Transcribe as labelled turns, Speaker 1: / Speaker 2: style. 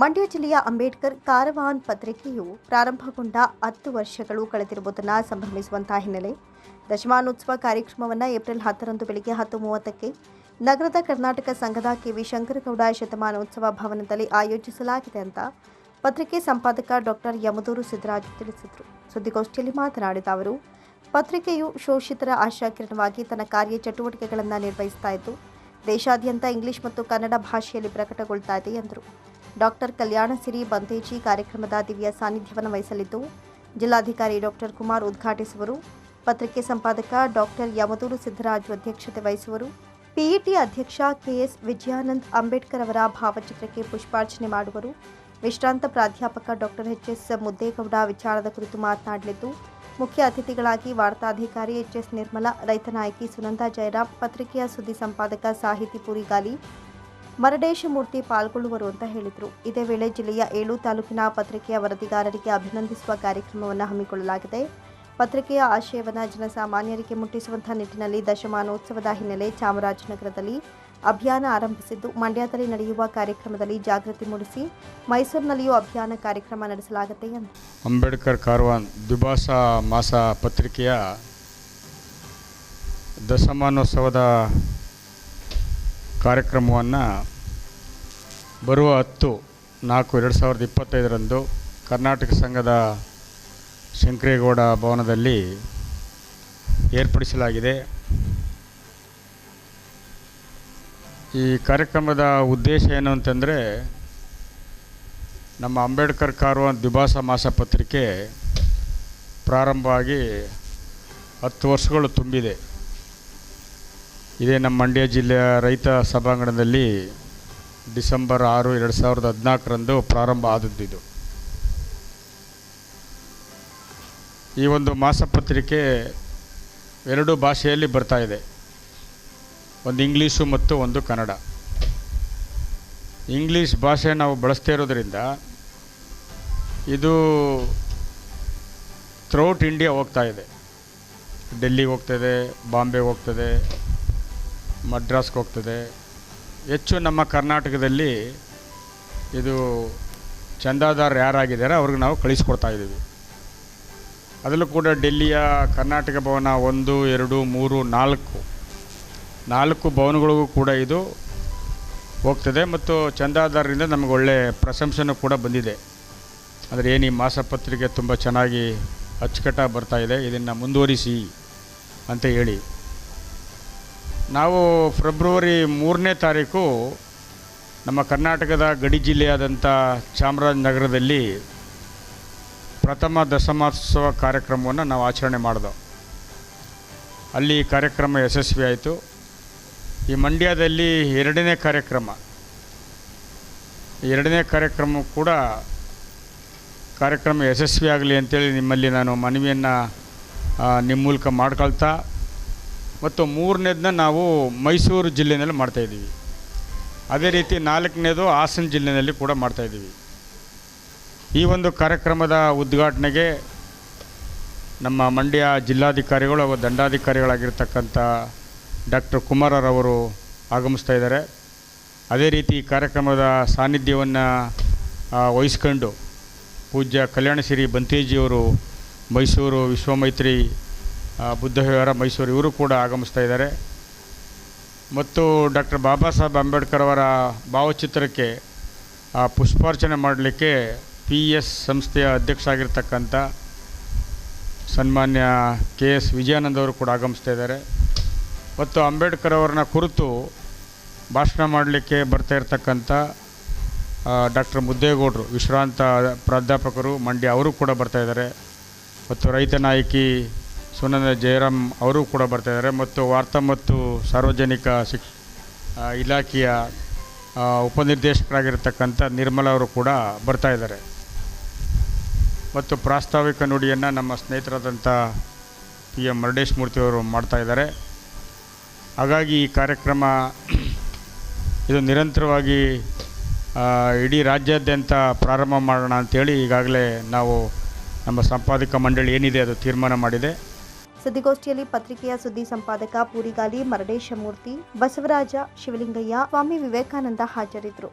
Speaker 1: ಮಂಡ್ಯ ಜಿಲ್ಲೆಯ ಅಂಬೇಡ್ಕರ್ ಕಾರವಾನ್ ಪತ್ರಿಕೆಯು ಪ್ರಾರಂಭಗೊಂಡ ಹತ್ತು ವರ್ಷಗಳು ಕಳೆದಿರುವುದನ್ನು ಸಂಭ್ರಮಿಸುವಂತಹ ಹಿನ್ನೆಲೆ. ದಶಮಾನೋತ್ಸವ ಕಾರ್ಯಕ್ರಮವನ್ನು ಏಪ್ರಿಲ್ ಹತ್ತರಂದು ಬೆಳಗ್ಗೆ ಹತ್ತು ಮೂವತ್ತಕ್ಕೆ ನಗರದ ಕರ್ನಾಟಕ ಸಂಘದ ಕೆವಿ ಶಂಕರಗೌಡ ಶತಮಾನೋತ್ಸವ ಭವನದಲ್ಲಿ ಆಯೋಜಿಸಲಾಗಿದೆ ಅಂತ ಪತ್ರಿಕೆ ಸಂಪಾದಕ ಡಾಕ್ಟರ್ ಯಮದೂರು ಸಿದ್ದರಾಜು ತಿಳಿಸಿದರು. ಸುದ್ದಿಗೋಷ್ಠಿಯಲ್ಲಿ ಮಾತನಾಡಿದ ಅವರು, ಪತ್ರಿಕೆಯು ಶೋಷಿತರ ಆಶಾಕಿರಣವಾಗಿ ತನ್ನ ಕಾರ್ಯ ಚಟುವಟಿಕೆಗಳನ್ನು ನಿರ್ವಹಿಸ್ತಾ ಇದ್ದು, ದೇಶಾದ್ಯಂತ ಇಂಗ್ಲಿಷ್ ಮತ್ತು ಕನ್ನಡ ಭಾಷೆಯಲ್ಲಿ ಪ್ರಕಟಗೊಳ್ತಾ ಇದೆ ಎಂದರು. ಡಾಕ್ಟರ್ ಕಲ್ಯಾಣ ಸಿರಿ ಬಂತೇಜಿ ಕಾರ್ಯಕ್ರಮದ ದಿವ್ಯ ಸಾನ್ನಿಧ್ಯವನ್ನು ವಹಿಸಲಿದ್ದು, ಜಿಲ್ಲಾಧಿಕಾರಿ ಡಾಕ್ಟರ್ ಕುಮಾರ್ ಉದ್ಘಾಟಿಸುವರು. ಪತ್ರಿಕೆ ಸಂಪಾದಕ ಡಾಕ್ಟರ್ ಯಮದೂರು ಸಿದ್ದರಾಜು ಅಧ್ಯಕ್ಷತೆ ವಹಿಸುವರು. ಪಿಇಟಿ ಅಧ್ಯಕ್ಷ ಕೆಎಸ್ ವಿಜಯಾನಂದ್ ಅಂಬೇಡ್ಕರ್ ಅವರ ಭಾವಚಿತ್ರಕ್ಕೆ ಪುಷ್ಪಾರ್ಚನೆ ಮಾಡುವರು. ವಿಶ್ರಾಂತ ಪ್ರಾಧ್ಯಾಪಕ ಡಾಕ್ಟರ್ ಎಚ್ ಎಸ್ ಮುದ್ದೇಗೌಡ ವಿಚಾರದ ಕುರಿತು ಮಾತನಾಡಲಿದ್ದು, ಮುಖ್ಯ ಅತಿಥಿಗಳಾಗಿ ವಾರ್ತಾಧಿಕಾರಿ ಎಚ್ ಎಸ್ ನಿರ್ಮಲಾ, ರೈತ ನಾಯಕಿ ಸುನಂದಾ ಜಯರಾಮ್, ಪತ್ರಿಕೆಯ ಸುದ್ದಿ ಸಂಪಾದಕ ಸಾಹಿತಿ ಪುರಿಗಾಲಿ ಮರಡೇಶ ಮೂರ್ತಿ ಪಾಲ್ಗೊಳ್ಳುವರು ಅಂತ ಹೇಳಿದರು. ಇದೇ ವೇಳೆ ಜಿಲ್ಲೆಯ ಏಳು ತಾಲೂಕಿನ ಪತ್ರಿಕೆಯ ವರದಿಗಾರರಿಗೆ ಅಭಿನಂದಿಸುವ ಕಾರ್ಯಕ್ರಮವನ್ನು ಹಮ್ಮಿಕೊಳ್ಳಲಾಗಿದೆ. ಪತ್ರಿಕೆಯ ಆಶಯವನ್ನು ಜನಸಾಮಾನ್ಯರಿಗೆ ಮುಟ್ಟಿಸುವಂತಹ ನಿಟ್ಟಿನಲ್ಲಿ ದಶಮಾನೋತ್ಸವದ ಹಿನ್ನೆಲೆ ಚಾಮರಾಜನಗರದಲ್ಲಿ ಅಭಿಯಾನ ಆರಂಭಿಸಿದ್ದು, ಮಂಡ್ಯದಲ್ಲಿ ನಡೆಯುವ ಕಾರ್ಯಕ್ರಮದಲ್ಲಿ ಜಾಗೃತಿ ಮೂಡಿಸಿ ಮೈಸೂರಿನಲ್ಲಿಯೂ ಅಭಿಯಾನ ಕಾರ್ಯಕ್ರಮ ನಡೆಸಲಾಗುತ್ತೆ ಎಂದು.
Speaker 2: ಅಂಬೇಡ್ಕರ್ ಕಾರ್ವಾನ್ ದ್ವಿಭಾಷ ಮಾಸ ಪತ್ರಿಕೆಯ ದಶಮಾನೋತ್ಸವದ ಕಾರ್ಯಕ್ರಮವನ್ನು ಬರುವ ಹತ್ತು ನಾಲ್ಕು ಎರಡು ಸಾವಿರದ ಇಪ್ಪತ್ತೈದರಂದು ಕರ್ನಾಟಕ ಸಂಘದ ಶಂಕರೇಗೌಡ ಭವನದಲ್ಲಿ ಏರ್ಪಡಿಸಲಾಗಿದೆ. ಈ ಕಾರ್ಯಕ್ರಮದ ಉದ್ದೇಶ ಏನು ಅಂತಂದರೆ ನಮ್ಮ ಅಂಬೇಡ್ಕರ್ ಕಾರ್ವ ದ್ವಿಭಾಷ ಮಾಸ ಪತ್ರಿಕೆ ಪ್ರಾರಂಭವಾಗಿ ಹತ್ತು ವರ್ಷಗಳು ತುಂಬಿದೆ. ಇದೇ ನಮ್ಮ ಮಂಡ್ಯ ಜಿಲ್ಲೆಯ ರೈತ ಸಭಾಂಗಣದಲ್ಲಿ ಡಿಸೆಂಬರ್ ಆರು ಎರಡು ಸಾವಿರದ ಹದಿನಾಲ್ಕರಂದು ಪ್ರಾರಂಭ ಆದದ್ದಿದು ಈ ಒಂದು ಮಾಸಪತ್ರಿಕೆ ಎರಡು ಭಾಷೆಯಲ್ಲಿ ಬರ್ತಾ ಇದೆ. ಒಂದು ಇಂಗ್ಲೀಷು ಮತ್ತು ಒಂದು ಕನ್ನಡ. ಇಂಗ್ಲೀಷ್ ಭಾಷೆ ನಾವು ಬಳಸ್ತಾ ಇರೋದರಿಂದ ಇದು ಥ್ರೌಟ್ ಇಂಡಿಯಾ ಹೋಗ್ತಾ ಇದೆ. ಡೆಲ್ಲಿಗೆ ಹೋಗ್ತದೆ ಬಾಂಬೆಗೆ ಹೋಗ್ತದೆ ಮದ್ರಾಸ್ಗೆ ಹೋಗ್ತದೆ. ಹೆಚ್ಚು ನಮ್ಮ ಕರ್ನಾಟಕದಲ್ಲಿ ಇದು ಚಂದಾದಾರ ಯಾರಾಗಿದ್ದಾರೆ ಅವ್ರಿಗೆ ನಾವು ಕಳಿಸ್ಕೊಡ್ತಾ ಇದ್ದೀವಿ. ಅದರಲ್ಲೂ ಕೂಡ ಡೆಲ್ಲಿಯ ಕರ್ನಾಟಕ ಭವನ ಒಂದು, ಎರಡು, ಮೂರು, ನಾಲ್ಕು. ನಾಲ್ಕು ಭವನಗಳಿಗೂ ಕೂಡ ಇದು ಹೋಗ್ತದೆ ಮತ್ತು ಚಂದಾದಾರರಿಂದ ನಮಗೆ ಒಳ್ಳೆ ಪ್ರಶಂಸೆನೂ ಕೂಡ ಬಂದಿದೆ. ಅಂದರೆ ಏನು ಈ ಮಾಸಪತ್ರಿಕೆ ತುಂಬ ಚೆನ್ನಾಗಿ ಅಚ್ಚುಕಟ್ಟಾಗಿ ಇದೆ, ಇದನ್ನು ಮುಂದುವರಿಸಿ ಅಂತ ಹೇಳಿ. ನಾವು ಫೆಬ್ರವರಿ ಮೂರನೇ ತಾರೀಕು ನಮ್ಮ ಕರ್ನಾಟಕದ ಗಡಿ ಜಿಲ್ಲೆಯಾದಂಥ ಚಾಮರಾಜನಗರದಲ್ಲಿ ಪ್ರಥಮ ದಶಮಾತ್ಸವ ಕಾರ್ಯಕ್ರಮವನ್ನು ನಾವು ಆಚರಣೆ ಮಾಡಿದೋ ಅಲ್ಲಿ ಕಾರ್ಯಕ್ರಮ ಯಶಸ್ವಿ ಆಯಿತು. ಈ ಮಂಡ್ಯದಲ್ಲಿ ಎರಡನೇ ಕಾರ್ಯಕ್ರಮ. ಎರಡನೇ ಕಾರ್ಯಕ್ರಮ ಕೂಡ ಕಾರ್ಯಕ್ರಮ ಯಶಸ್ವಿ ಆಗಲಿ ಅಂತೇಳಿ ನಿಮ್ಮಲ್ಲಿ ನಾನು ಮನವಿಯನ್ನು ನಿಮ್ಮ ಮೂಲಕ ಮಾಡ್ಕೊಳ್ತಾ ಮತ್ತು ಮೂರನೇದನ್ನ ನಾವು ಮೈಸೂರು ಜಿಲ್ಲೆಯಲ್ಲಿ ಮಾಡ್ತಾಯಿದ್ದೀವಿ ಅದೇ ರೀತಿ ನಾಲ್ಕನೇದು ಹಾಸನ ಜಿಲ್ಲೆಯಲ್ಲಿ ಕೂಡ ಮಾಡ್ತಾಯಿದ್ದೀವಿ ಈ ಒಂದು ಕಾರ್ಯಕ್ರಮದ ಉದ್ಘಾಟನೆಗೆ ನಮ್ಮ ಮಂಡ್ಯ ಜಿಲ್ಲಾಧಿಕಾರಿಗಳು ಹಾಗೂ ದಂಡಾಧಿಕಾರಿಗಳಾಗಿರ್ತಕ್ಕಂಥ ಡಾಕ್ಟರ್ ಕುಮಾರರವರು ಆಗಮಿಸ್ತಾ ಇದ್ದಾರೆ. ಅದೇ ರೀತಿ ಈ ಕಾರ್ಯಕ್ರಮದ ಸಾನ್ನಿಧ್ಯವನ್ನು ವಹಿಸ್ಕೊಂಡು ಪೂಜ್ಯ ಕಲ್ಯಾಣಸಿರಿ ಬಂತೇಜಿಯವರು ಮೈಸೂರು ವಿಶ್ವಮೈತ್ರಿ ಆ, ಬುದ್ಧ ವಿಹಾರ ಮೈಸೂರು ಇವರು ಕೂಡ ಆಗಮಿಸ್ತಾ ಇದ್ದಾರೆ. ಮತ್ತು ಡಾಕ್ಟರ್ ಬಾಬಾ ಸಾಹೇಬ್ ಅಂಬೇಡ್ಕರ್ ಅವರ ಭಾವಚಿತ್ರಕ್ಕೆ ಪುಷ್ಪಾರ್ಚನೆ ಮಾಡಲಿಕ್ಕೆ ಪಿ ಎಸ್ ಸಂಸ್ಥೆಯ ಅಧ್ಯಕ್ಷ ಆಗಿರ್ತಕ್ಕಂಥ ಸನ್ಮಾನ್ಯ ಕೆ ಎಸ್ ವಿಜಯಾನಂದ ಅವರು ಕೂಡ ಆಗಮಿಸ್ತಾ ಇದ್ದಾರೆ. ಮತ್ತು ಅಂಬೇಡ್ಕರ್ ಅವರನ್ನ ಕುರಿತು ಭಾಷಣ ಮಾಡಲಿಕ್ಕೆ ಬರ್ತಾ ಇರ್ತಕ್ಕಂಥ ಡಾಕ್ಟರ್ ಮುದ್ದೇಗೌಡರು ವಿಶ್ರಾಂತ ಪ್ರಾಧ್ಯಾಪಕರು ಮಂಡ್ಯ ಅವರು ಕೂಡ ಬರ್ತಾ ಇದ್ದಾರೆ. ಮತ್ತು ರೈತ ನಾಯಕಿ ಸುನಂದ ಜಯರಾಮ್ ಅವರು ಕೂಡ ಬರ್ತಾ ಇದ್ದಾರೆ. ಮತ್ತು ವಾರ್ತಾ ಮತ್ತು ಸಾರ್ವಜನಿಕ ಶಿಕ್ಷ ಇಲಾಖೆಯ ಉಪನಿರ್ದೇಶಕರಾಗಿರ್ತಕ್ಕಂಥ ನಿರ್ಮಲ ಅವರು ಕೂಡ ಬರ್ತಾ ಇದ್ದಾರೆ. ಮತ್ತು ಪ್ರಾಸ್ತಾವಿಕ ನುಡಿಯನ್ನು ನಮ್ಮ ಸ್ನೇಹಿತರಾದಂಥ ಪಿ ಎಂ ಮರಡೇಶ್ ಮೂರ್ತಿಯವರು ಮಾಡ್ತಾ ಇದ್ದಾರೆ. ಹಾಗಾಗಿ ಈ ಕಾರ್ಯಕ್ರಮ ಇದು ನಿರಂತರವಾಗಿ ಇಡೀ ರಾಜ್ಯಾದ್ಯಂತ ಪ್ರಾರಂಭ ಮಾಡೋಣ ಅಂಥೇಳಿ ಈಗಾಗಲೇ ನಾವು ನಮ್ಮ ಸಂಪಾದಕ ಮಂಡಳಿ ಏನಿದೆ ಅದು ತೀರ್ಮಾನ ಮಾಡಿದೆ.
Speaker 1: ಸುದ್ದಿಗೋಷ್ಠಿಯಲ್ಲಿ ಪತ್ರಿಕೆಯ ಸುದ್ದಿ ಸಂಪಾದಕ ಪೂರಿಗಾಲಿ ಮರಡೇಶ ಮೂರ್ತಿ ಬಸವರಾಜ ಶಿವಲಿಂಗಯ್ಯ ಸ್ವಾಮಿ ವಿವೇಕಾನಂದ ಹಾಜರಿದ್ದರು